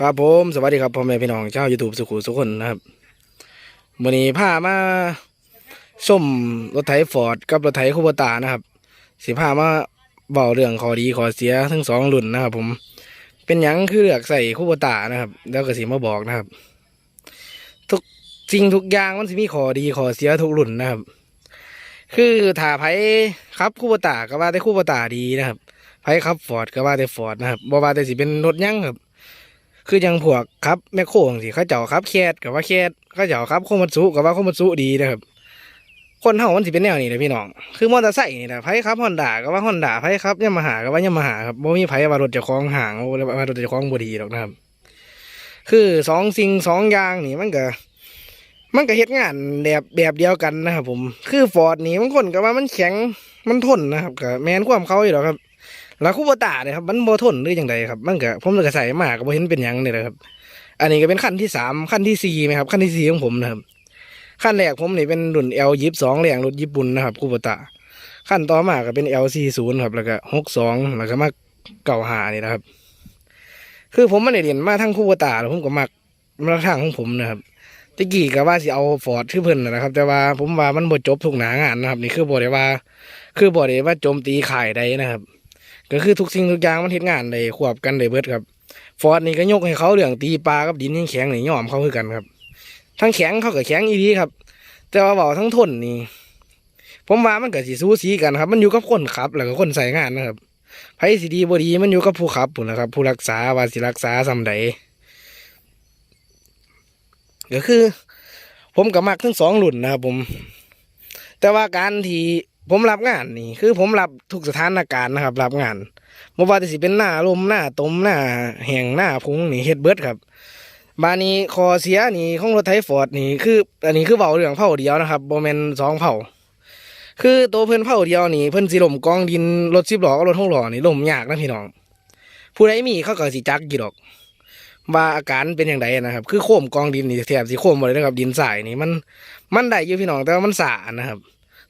ครับผมสวัสดีครับพ่อแม่พี่น้องชาวยูทูบสุขุสุขคนนะครับวันนี้พามาส้มรถไถฟอร์ดกับรถไถคูโบตานะครับ สิพามาเบาเรื่องขอดีขอเสียทั้งสองรุ่นนะครับ ผมเป็นยังคือเลือกใส่คูโบตานะครับ แล้วก็สิมาบอกนะครับ ทุกสิ่งทุกอย่างมันสิมีขอดีขอเสียทุกรุ่นนะครับ คือถ้าไผครับคูโบตาก็ว่าแต่คูโบตาดีนะครับไผครับฟอร์ดก็ว่าแต่ฟอร์ดนะครับบ่ว่าแต่สิเป็นรถยังครับ คือยังพวกครับแมคโครสิเขาเจ้าครับแคดกับว่าแคดเขาเจ้าครับโคมัตสุกับว่าโคมัตสุดีนะครับคนเฮามันสิเป็นแนวนี้เลยพี่น้องคือมอเตอร์ไซค์นี่แหละไผครับฮอนด้าก็ว่าฮอนด้าไผครับยามาฮ่าก็ว่ายามาฮ่าครับบ่มีไผว่ารถเจะคล้าของห่างว่ารถเจะคล้าของบ่ดีหรอกนะครับ คือสองสิ่งสองอย่างนี่มันก็มันก็เฮ็ดงานแบบแบบเดียวกันนะครับผม คือฟอร์ดนี่บางคนก็ว่ามันแข็งมันทนนะครับก็แมนความเขาอยู่หรอกครับ แล้วคูโบตาเนี่ยครับมันบ่ทนหรือยังไงครับมันก็ผมเลยก็ใส่มากก็บ่เห็นเป็นยังเลยนะครับอันนี้ก็เป็นขั้นที่สามขั้นที่สี่ไหมครับขั้นที่สี่ของผมนะครับขั้นแรกผมนี่เป็นรุ่น L ยี่สิบสองแรงรถญี่ปุ่นนะครับคูโบตาขั้นต่อมาก็เป็น L สี่ศูนย์ครับแล้วก็หกสองแล้วก็มาเก่าหานี่นะครับ คือผมไม่ได้เรียนมาทั้งคูโบตาแล้วผมก็มักมาทางของผมนะครับตะกี้ก็ว่าสิเอาฟอร์ดชื่อเพิ่นนะครับ แต่ว่าผมว่ามันบ่จบทุกหนางานนะครับ นี่คือบ่ได้ว่า คือบ่ได้ว่าโจมตีขายใดนะครับ ก็คือทุกสิ่งทุกอย่างมันเฮ็ดงานได้ควบกันได้เบิดครับ ฟอร์ดนี่ก็ยกให้เขาเรื่องตีปลากับดินแข็งๆนี่ยอมเขาคือกันครับ ทั้งแข็งเขาก็แข็งอีดีครับ แต่ว่าเบาทั้งทนนี่ ผมว่ามันก็สิสู้สีกันครับ มันอยู่กับคนขับ แล้วก็คนใส่งานนะครับไผสิดีบดีมันอยู่กับผู้ขับพุ่นนะครับ ผู้รักษาว่าสิรักษาซำใดก็คือ ผมก็มักทั้งสองรุ่นนะครับผม แต่ว่าการที่ ผมรับงานนี่ คือผมรับทุกสถานการณ์นะครับ รับงานบ่ว่าจะสิเป็นหน้าลมหน้าตมหน้าแห้งหน้าพุงนี่เฮ็ดเบิดครับบานี้คอเสียนี่ของรถไถฟอร์ดนี่คือ อันนี้คือเบาเรื่องเผาเดียวนะครับบ่แมนสองเผาคือตัวเพิ่นเผาเดียวนี่เพิ่นสิล่มกองดินรถสิบหล้อกับรถหกล้อนี่ล่มยากนะพี่น้อง ผู้ใดมีเขาก็สิจักกี่ดอก ว่าอาการเป็นอย่างไรนะครับ คือโค้มกองดินนี่แทบสิโค้มหมดเลยนะครับดินสายนี่มันมันได้อยู่พี่น้องแต่ว่ามันสานะครับ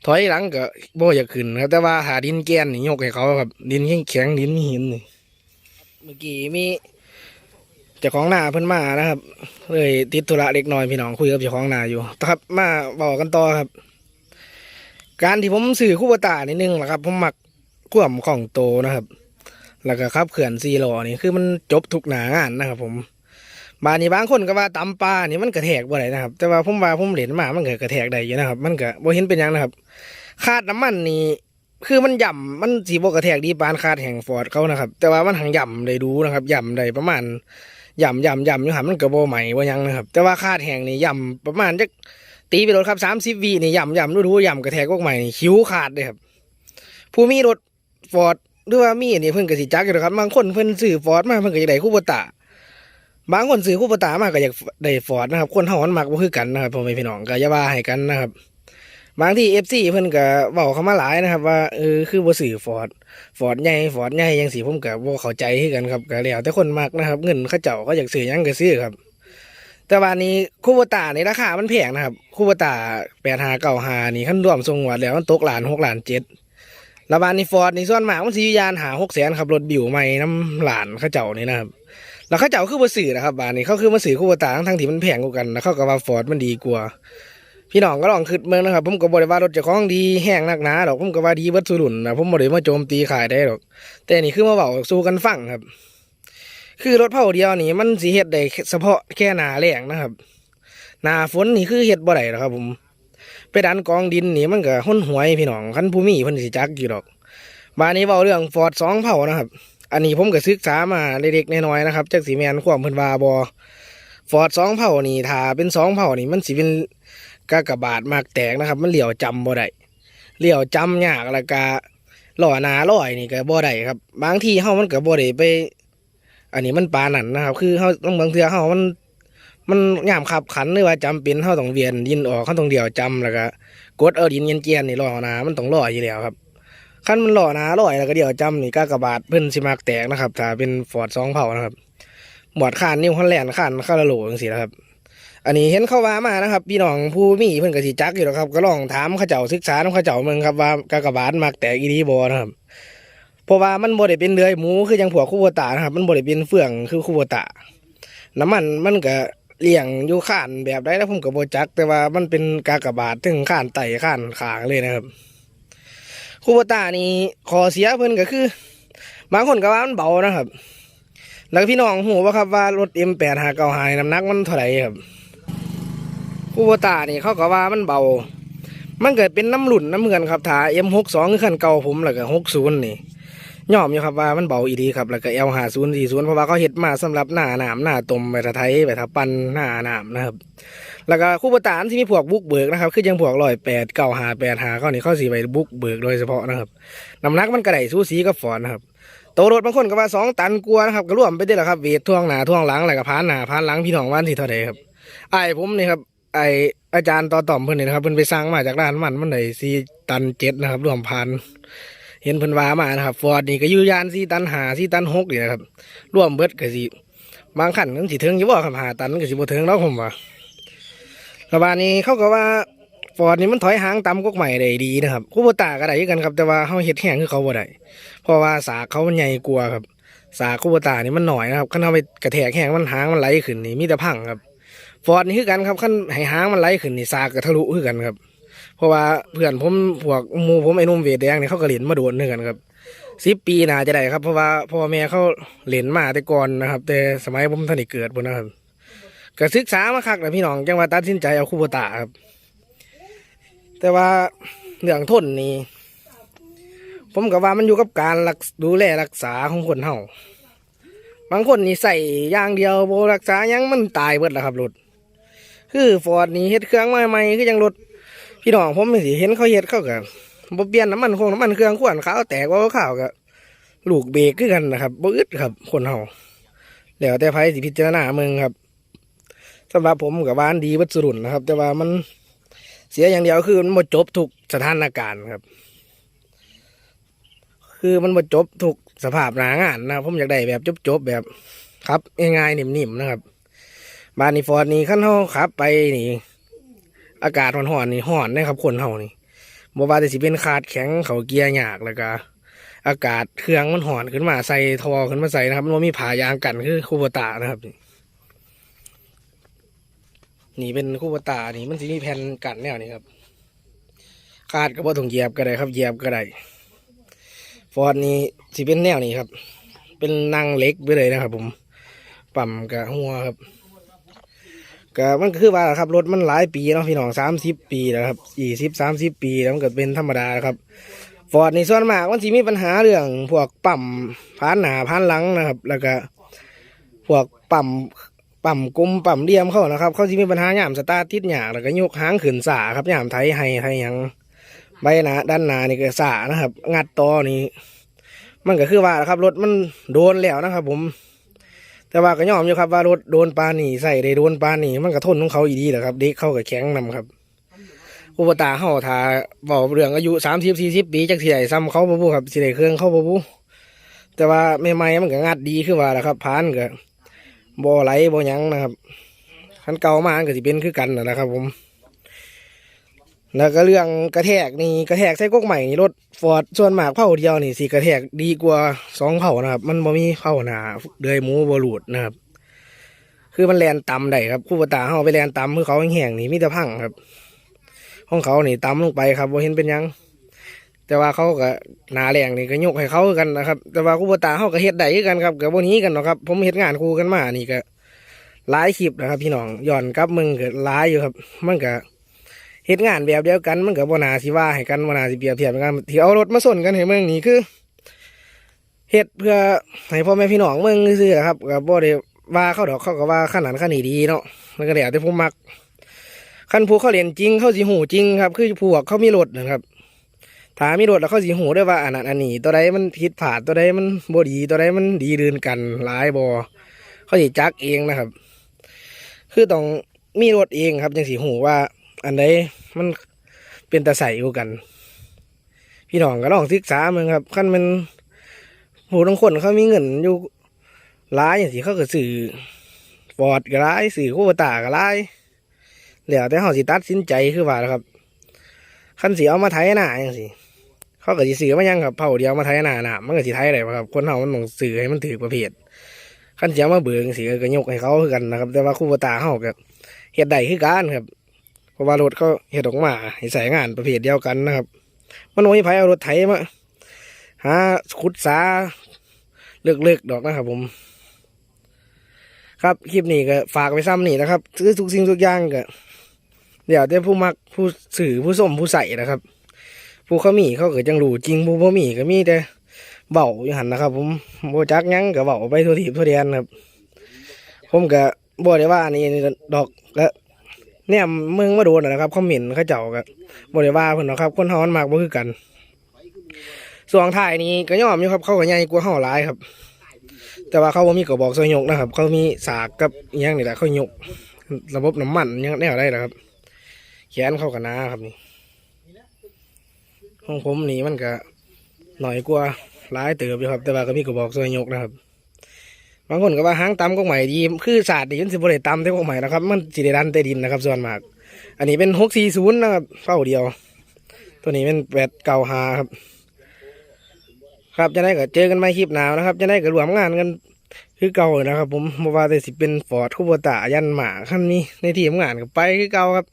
ถอยหลังก็บ่อยากขึ้นครับ แต่ว่าหาดินแกนนี่ยกให้เขาครับ ดินแข็งดินหินนี่เมื่อกี้มีเจ้าของนาเพิ่นมานะครับ เลยติดธุระเล็กน้อยพี่น้องคุยกับเจ้าของนาอยู่ครับมาบอกกันต่อครับ การที่ผมสื่อคู่บตานิดนึงนะครับ ผมมักข่วมของโตนะครับ แล้วก็ครับเขื่อนซีรอนี่คือมันจบทุกหนางานนะครับ ผม บานนี้บางคนก็ว่าตำปลานี่มันกระแทกบ่ได้นะครับ แต่ว่าผมว่าผมเหรียญมามันก็กระแทกได้อยู่นะครับ มันก็บ่เห็นเป็นยังนะครับ คาดน้ำมันนี่คือมันย่ำมันสีบกระแทกดีปานคาดแห่งฟอร์ดเขานะครับ แต่ว่ามันหังย่ำได้ดูนะครับย่ำได้ประมาณย่ำย่ำย่ำอยู่หันมันกระโบใหม่ว่ายังนะครับ แต่ว่าคาดแห่งนี่ย่ำประมาณจักตีไปรถครับสามสิบวีนี่ย่ำย่ำดูดูย่ำกระแทกพวกใหม่นี่คิ้วขาดเลยครับ ผู้มีรถฟอร์ดหรือว่ามีอันนี้เพิ่นก็สิจักอยู่นะครับบางคนเพิ่นซื้อฟอร์ดมาเพิ่นก็จะได้คู่บตา บางคนซื้อคู่ปตามาก็อยากได้ฟอร์ดนะครับ คนเฮามันมักบ่คือกันนะครับพ่อแม่พี่น้องก็อย่าว่าให้กันนะครับ บางที่ FC เพิ่นก็เว้าเข้ามาหลายนะครับ ว่าเออคือบ่ซื้อฟอร์ดฟอร์ดใหญ่ฟอร์ดใหญ่จังซี่ผมก็บ่เข้าใจคือกันครับก็แล้วแต่คนมักนะครับ เงินเขาเจ้าก็อยากซื้อหยังก็ซื้อครับ แต่ว่านี้คูโบตานีราคามันแพงนะครับคูโบตา8595นี่คันรวมส่งหวดแล้วมันตกล้าน6ล้าน7แล้วบานนี้ฟอร์ดนี่ส่วนมากมันสิอยู่ยานหา600,000ครับรถบิวใหม่น้ำหลานเขาเจ้านี่นะครับ แล้วเขาเจ้าคือมาสื่อนะครับบานนี้เขาคือมาสื่อคู่ตาทั้งที่มันแพงกว่ากันแล้วเขาก็ว่าฟอร์ดมันดีกว่า พี่น้องก็ลองคิดเมืองนะครับ ผมก็บริว่ารถเจ้าของดีแห้งนักหนาดอกผมก็ว่าดีเบิดสุรุ่นนะผมบริมาโจมตีขายได้หรอก แต่นี่คือมาเบาสู้กันฟังครับ คือรถเผาเดียวนี่มันสีเฮ็ดได้เฉพาะแค่หนาแรงนะครับหนาฝนนี่คือเฮ็ดบ่ได้หรอกครับ ผม ไปดันกองดินนี่มันก็ห้นหวยพี่น้องคันผู้มีเพิ่นสิจักอยู่ดอกบานนี้เบาเรื่องฟอร์ดสองเผานะครับ อันนี้ผมก็ศึกษามาเล็กๆน้อยๆนะครับจากสีแมนความเพิ่นว่าบอฟอร์ดสองเผ่านี่ถ้าเป็นสองเผ่านี่มันสิเป็นกากบาดมากแตกนะครับ มันเหลี่ยวจำบ่ได้เหลี่ยวจำยากแล้วก็หล่อหนาลอยนี่ก็บ่ได้ครับ บางทีเฮามันก็บ่ได้ไป อันนี้มันปานนั่นนะครับ คือเฮาต้องบางเทื่อเฮามัน มันยามขับขันหรือว่าจำเป็นเฮาต้องเวียนดินออกเฮาต้องเดี่ยวจำแล้วก็กดเอาดินเย็นๆนี่หล่อหนามันต้องลอยอยู่แล้วครับ ขั้นมันหล่อหนาลอยแล้วก็เดี๋ยวจำนี่กากระบาดเพิ่นสิมากแตกนะครับถ้าเป็นฟอร์ดสองเผานะครับหมวดขานนิวฮอลแลนขานคาราโหลจังซี่นะครับ อันนี้เห็นเขาว่ามานะครับ พี่น้องผู้มีเพิ่นก็สิจักอยู่แล้วครับ ก็ลองถามเขาเจ้าศึกษาของเขาเจ้าเมืองครับว่ากากบาดมากแตกอีดีบ่นะครับเพราะว่ามันบ่ได้เป็นเดือยหมูคือจังพวคูโบตานะครับ มันบ่ได้เป็นเฟืองคือคูโบตาน้ำมันมันก็เลี่ยงอยู่ข้านแบบใดแล้วผมก็บ่จัก แต่ว่ามันเป็นกากบาทถึงข้านไตข้านขางเลยนะครับ คูโบต้านี่ขอเสียเพิ่นก็คือ บางคนก็ว่ามันเบานะครับ แล้วพี่น้องหูว่าครับว่ารถ M8 หาเก่าหายน้ำหนักมันเท่าไหร่ครับคูโบต้านี่เขาก็ว่ามันเบา มันเกิดเป็นน้ำหลุ่นน้ำเงินครับถ้า M62 คือคันเก่าผมแล้วก็60นี่ ย่อมอยู่ครับว่ามันเบาอีดีครับแล้วก็ L50 40เพราะว่าเขาเฮ็ดมาสำหรับหน้าหนามหน้าตมไปทาไทยไปทาปันหน้าหนามนะครับ แล้วก็คู่ประตานที่มีพวกบุกเบิกนะครับคือยังพวกร้อยแปดเก้าหาแปดหาเขานี่เขาสีไปบุกเบิกโดยเฉพาะนะครับน้ำหนักมันกระไดสู้สีกับฟอนนะครับโตรถบางคนก็ว่าสองตันกลัวนะครับก็รวมไปได้แหละครับเวทท่วงหนาท่วงหลังอะไรกับพานหนาพานหลังพี่น้องวันที่เท่าใดครับไอ้ผมนี่ครับไออาจารย์ต่อต่อมเพิ่อนนี่นะครับเพิ่อนไปสร้างมาจากร้านมันมันได้สี่ตันเจ็ดนะครับรวมพัน เห็นเพิ่นว่ามานะครับฟอร์ดนี่ก็อยู่ยานสี่ตันหาสี่ตันหกนี่นะครับร่วมเบิดก็สิบางขันมันสิถึงอยู่บ่ครับหาตันก็สิบ่ถึงแล้วผมว่าระบาดนี้เขาก็ว่าฟอร์ดนี่มันถอยหางต่ำกว่าใหม่ได้ดีนะครับคูโบตาก็ได้กันครับ แต่ว่าเขาเฮ็ดแห้งคือเขาบ่ได้เพราะว่าสากเขามันใหญ่กว่าครับ สากคูโบตานี่มันหน่อยนะครับคันเอาไปกระแทกแห้งมันหางมันไหลขึ้นนี่มีแต่พังครับฟอร์ดนี่คือกันครับคันให้หางมันไหลขึ้นนี่สากก็ทะลุคือกันครับ เพราะว่าเพื่อนผมพวกมูผมไอ้นุ่มเวทแดงเนี่ยเขาก็เล่นมาโดนคือกันครับสิบปีน่าจะได้ครับ เพราะว่าพ่อแม่เขาเล่นมาแต่ก่อนนะครับ แต่สมัยผมท่านเกิดบนนะครับก็ศึกษามาคักนะพี่น้องจังว่าตัดสินใจเอาคูโบตาครับ แต่ว่าเรื่องทนนี่ผมก็ว่ามันอยู่กับการรักดูแลรักษาของคนเฮาบางคนนี่ใส่ย่างเดียวโบรักษายังมันตายเบิดแล้วครับรถคือฟอร์ดนี่เฮ็ดเครื่องใหม่ๆคือยังรถ พี่น้องผมสิเห็นเขาเฮ็ดเขาก็บ่เปลี่ยนน้ำมันคงน้ำมันเครื่องขวนขาวแตกว่าขาวก็ลูกเบรกคือกันนะครับบ่อึดครับ คนเฮาแล้วแต่ไผสิพิจารณาเมืองครับสำหรับผมกับบ้านดีวัสรุนนะครับ แต่ว่ามันเสียอย่างเดียวคือมันหมดจบทุกสถานการณ์ครับ คือมันหมดจบทุกสภาพหนางานนะผมอยากได้แบบจบๆแบบครับง่ายๆนิ่มๆนะครับ บ้านนี้ฟอร์ดนี่ขั้นเฮาขับไปนี่ อากาศห่อนๆนี่ห่อนนะครับคนเฮานี่บ่ว่าแต่สิเป็นขาดแข็งเขาเกียร์ยากแล้วก็อากาศเครื่องมันห่อนขึ้นมาใส่ทอขึ้นมาใส่นะครับมันมีผายางกันคือคูบตานะครับ นี่เป็นคู่บตานี่มันสิมีแผ่นกันแนวนี้ครับคาดก็บ่ต้องเหยียบก็ได้ครับเหยียบก็ได้ฟอร์ดนี่สิเป็นแนวนี้ครับ เป็นนางเล็กไปเลยนะครับ ผม ปั่มกับหัวครับ ก็มันก็คือว่าครับรถมันหลายปีเนาะพี่น้องสามสิบปีแล้วครับยี่สิบสามสิบปีแล้วมันก็เป็นธรรมดาครับฟอร์ดนี่ส่วนมากมันสิมีปัญหาเรื่องพวกปั่มพานหนาพานหลังนะครับ แล้วก็พวกปั่มปั่มกลมปั่มเดียมเขานะครับ เขาจะมีปัญหาหยามสตาร์ทติดหยาแล้วก็ยกหางขืนสาครับหยามไทยให้ให้หยังใบหนาด้านหนานี่ก็สานะครับ งัดต่อนี่มันก็คือว่านะครับรถมันโดนแล้วนะครับ ผม แต่ว่าก็ยอมอยู่ครับว่ารถโดนปลาหนีใส่ได้โดนปลาหนีมันก็ทนของเขาอีดีแหละครับเด็กเข้ากับแข็งนำครับอุปตาเข้าทาบอกเรื่องอายุสามสิบสี่สิบปีจากที่ไหนซ้ำเขาบ่บูครับสิไหนเครื่องเขาบ่บูแต่ว่าใหม่ๆมันก็งัดดีขึ้นว่าแหละครับพานก็บ่ไหลบ่หยังนะครับคันเก่ามาอันก็สิเป็นคือกันนั่นแหละครับผม แล้วก็เรื่องกระแทกนี่กระแทกใส่ก๊กใหม่นี่รถฟอร์ดส่วนมากเผาเดียวนี่สิกระแทกดีกว่าสองเผานะครับ มันบ่มีเผาหนาเดือยหมูบ่หลุดนะครับ คือมันแลนต่ำได้ครับคู่ปตาเฮาไปแลนต่ำคือเขาแห้งๆนี่มีแต่พังครับของเขานี่ต่ำลงไปครับบ่เห็นเป็นยัง แต่ว่าเขาก็หนาแรงนี่ก็ยกให้เขากันนะครับ แต่ว่าคู่ปตาเขาก็เฮ็ดได้กันครับกับวันนี้กันเนาะครับ ผมเฮ็ดงานคู่กันมานี่ก็หลายคลิปนะครับ พี่น้องย้อนกับมึงก็หลายอยู่ครับ มันก็ เฮ็ดงานแบบเดียวกันมันก็บ่น่าสิว่าให้กันบนาสิเปรียบเทียบกันที่เอารถมาส่นกันให้เมืองนี่คือเฮ็ดเพื่อให้พ่อแม่พี่น้องเมืองซื่อครับก็บ่ได้ว่าเขาดอกเขาก็ว่าขนาดขนาดดีเนาะมันก็แล้วแต่ผมมักคันผู้เขาเรียนจริงเขาสิหูจริงครับ คือพวกเขามีรถนะครับถามีรถแล้วเขาสิหูได้ว่าอันนั้นอันนี้ ตัวใดมันผิดพลาดตัวใดมันบ่ดีตัวใดมันดีเดินกันหลายบอเขาสิจักเองนะครับ คือต้องมีรถเองครับจังสิหูว่า อันใดมันเป็นตาใสกูกัน พี่น้องก็ลองศึกษามืองครับขั้นมันผู้บางคนเขามีเงินอยู่หลายอย่างสิเขาก็สื่อฟอร์ดก็ร้ายสื่อคู่ตาก็ร้ายแล้วแต่เขาสิตัดสินใจคือว่าล่ะครับคันสีเอามาไถหน้าอย่างสิเขาก็สิซื้อมายังครับเผาเดียวมาไถหน้าหนามันก็สิไถอะไรวะครับคนเฮามันต้องซื้อให้มันถือประเภทขั้นเสียมาเบิงสิก็ยกให้เขาคือกันนะครับ แต่ว่าคู่ตาเฮาก็เฮ็ดได้คือกันครับ เพราะว่ารถเขาเฮ็ดออกมาให้ใส่งานประเภทเดียวกันนะครับ มันโอ้ยไผเอารถไถมาหาขุดสาเลือกๆดอกนะครับ ผม ครับคลิปนี้ก็ฝากไว้ซ้ำนี่นะครับซื้อทุกสิ่งทุกอย่างก็เดี๋ยวแต่ผู้มักผู้สื่อผู้ส้มผู้ใส่นะครับ ผู้เขามีเขาเกิดจังรูจริงผู้บ่มีก็มีแต่เบาอยู่หันนะครับ ผมโบจักยังก็เบาไปทั่วทีทั่วเดียนครับ ผมก็บ่ได้ว่าอันนี่ดอกก็ เนี่ยเมืองมาโดนนะนะครับคอมเมนต์เขาเจ้าก็บ่ได้ว่าเพิ่นหรอกครับ คนเฮามันมากบ่คือกันส่วนท้ายนี้ก็ยอมอยู่ครับ เขาก็ใหญ่กว่าเฮาหลายครับ แต่ว่าเขาบ่มีกระบอกซอยยกนะครับ เขามีสากกับอิหยังนี่แหละเขายก ระบบน้ำมันยังแนวได้แหละครับแขนเข้ากันนะครับนี่ของผมนี่มันก็หน่อยกว่าหลายเติบอยู่ครับ แต่ว่าก็มีกระบอกซอยยกนะครับ บางคนก็ว่าหางตำก็ใหม่ดีคือศาสตร์ดีมันสิบริตำแต่ก็ใหม่นะครับ มันสิได้ดันใต้ดินนะครับ ส่วนมาก อันนี้เป็นหกสี่ศูนย์นะครับเฝ้าเดียว ตัวนี้เป็นแปดเก้าหาครับ ครับจะได้ก็เจอกันใหม่คลิปหนาวนะครับจะได้ก็รวมงานกันคือเก่านะครับ ผมบ่ว่าแต่สิเป็นฟอร์ดคูโบตายันหมาขั้นนี้ในทีมงานก็ไปคือเก่าครับ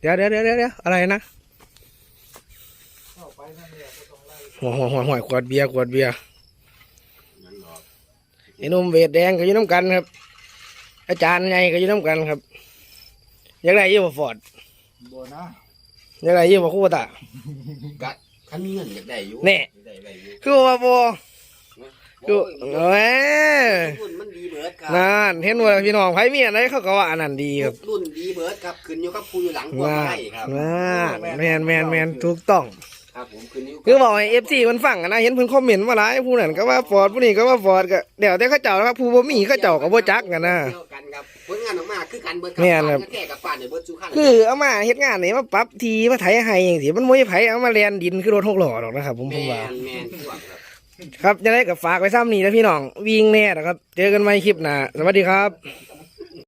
เดี๋ยวเดี๋ยวเดี๋ยวเดี๋ยวอะไรนะหัวหัวหัวหัวขวดเบียร์ขวดเบียร์ ไอ้หนุ่มเวทแดงก็อยู่น้ำกันครับ อาจารย์ใหญ่ก็อยู่น้ำกันครับอยากได้ยี่บ่ฟอร์ดบ่นะอยากได้ยี่บ่คูโบตากัดคันมีเงินอยากได้อยู่แน่อยากได้ไว้อยู่คือว่าบ่คือโอ้ยเอ้ยรุ่นมันดีเบิร์ดครับนั่นเห็นว่าพี่น้องไผมีอันไหนเขาก็ว่าอันนั้นดีครับรุ่นดีเบิร์ดครับขึ้นอยู่กับผู้อยู่หลังพวกน่าไร่ครับน่าแมนแมนแมนถูกต้อง ครับผมขึ้นอยู่คือบอกให้เอฟซีมันฟังอะนะเห็นเพิ่นคอมเมนต์มาหลายผู้นั้นก็ว่าฟอร์ดผู้นี้ก็ว่าฟอร์ดก็เดี๋ยวแต่เขาเจ้านะครับผู้บ่มีเขาเจ้าก็บ่จักกันนะ เดียวกันครับผลงานออกมาคือกันเบิร์ดแม่นครับแค่กับป่านในเบิร์ดสุขันคือเอามาเฮ็ดงานนี่มาปรับทีมาไถให้จังซี่มันบ่ใช่ไผเอามาแลนดินคือรถหกล้อหรอกนะครับผมผมแมว่า นแมนที่หวังครับ ครับจะได้ก็ฝากไว้ซ้ำนี่นะพี่น้องวิ่งแน่นะครับ เจอกันใหม่คลิปหน้าสวัสดีครับค